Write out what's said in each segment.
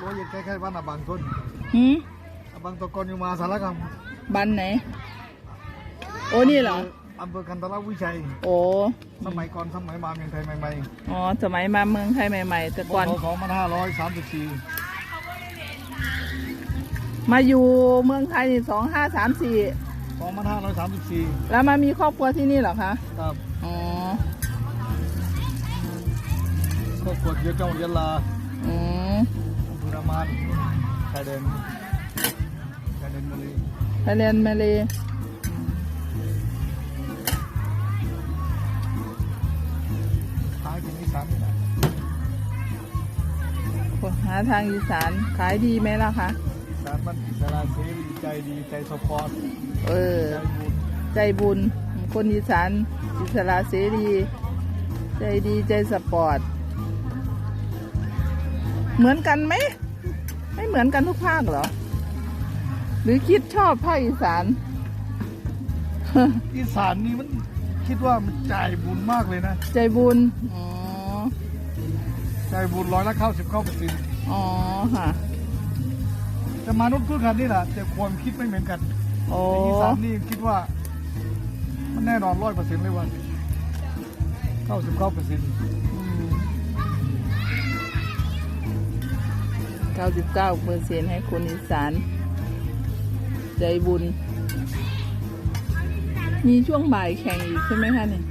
โอ้ยใกล้ๆบ้านอาบางต้นหืมอาบางตะกอนอยู่มาสารคามบันไหน โอ้นี่เหรออำเภอกันทรวิชัย โอ้สมัยก่อนสมัยมาเมืองไทยใหม่อ๋อ สมัยมาเมืองไทยใหม่ๆ แต่ๆก่อนสองพันห้าร้อยสามสิบสี่มาอยู่เมืองไทยนี่สองห้าสามสี่สองพันห้าร้อยสามสิบสี่แล้วมามีครอบครัวที่นี่เหรอคะ ครับ อ๋อ ก็กดเยอะจังหวัดยะลาอืมอำเภอรามานชายแดนชายแดนมาเลยไทยแลนด์มาเลยหากินอีสานไม่ได้หาทางอีสานขายดีไหมล่ะคะอีสานมันอิสระเสรีใจดีใจสปอร์ตเออ ใจบุญใจบุญ คนอีสานอิสระเสรี ใจดีใจสปอร์ต เหมือนกันไหม ไม่เหมือนกันทุกภาคเหรอ หรือคิดชอบภาคอีสาน อีสานนี่มันคิดว่ามันใจบุญมากเลยนะ ใจบุญ อ๋อ ใจบุญร้อยละเข้าสิบเข้าเปอร์เซ็นต์อ๋อค่ะ แต่มนุษย์พูดกันนี่แหละแต่ความคิดไม่เหมือนกันโอ้แต่อีสานนี่คิดว่า มันแน่นอนร้อยเปอร์เซ็นต์เลยว่าเข้าสิบเข้าเปอร์เซ็นต์ เก้าสิบเก้าเปอร์เซ็นให้คนอีสาน ใจบุญ มีช่วงบ่ายแข่งอีกใช่ไหมคะเนี่ย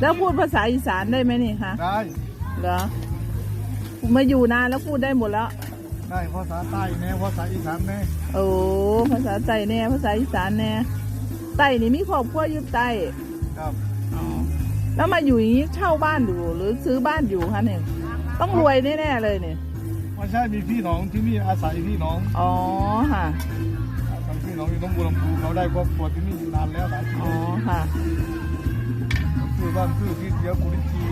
แล้วพูดภาษาอีสานได้ไหมนี่คะได้เหรอมาอยู่นานแล้วพูดได้หมดแล้ว ได้ภาษาใต้แน่ภาษาอีสานแน่โอ้ภาษาใต้แน่ภาษาอีสานแน่ใต้นี่มีครอบครัวอยู่ใต้ครับอ๋อ แล้วมาอยู่อย่างนี้เช่าบ้านอยู่หรือซื้อบ้านอยู่คะเนี่ยต้องรวยแน่ๆเลยเนี่ยไม่ใช่มีพี่น้องที่นี่อาศัยพี่น้องอ๋อค่ะอาศัยพี่น้องอยู่ต้องบูรำพูเขาได้ครอบครัวที่นี่อยู่นานแล้วหลายปีอ๋อค่ะคือบ้านคือที่เดียวกุริจี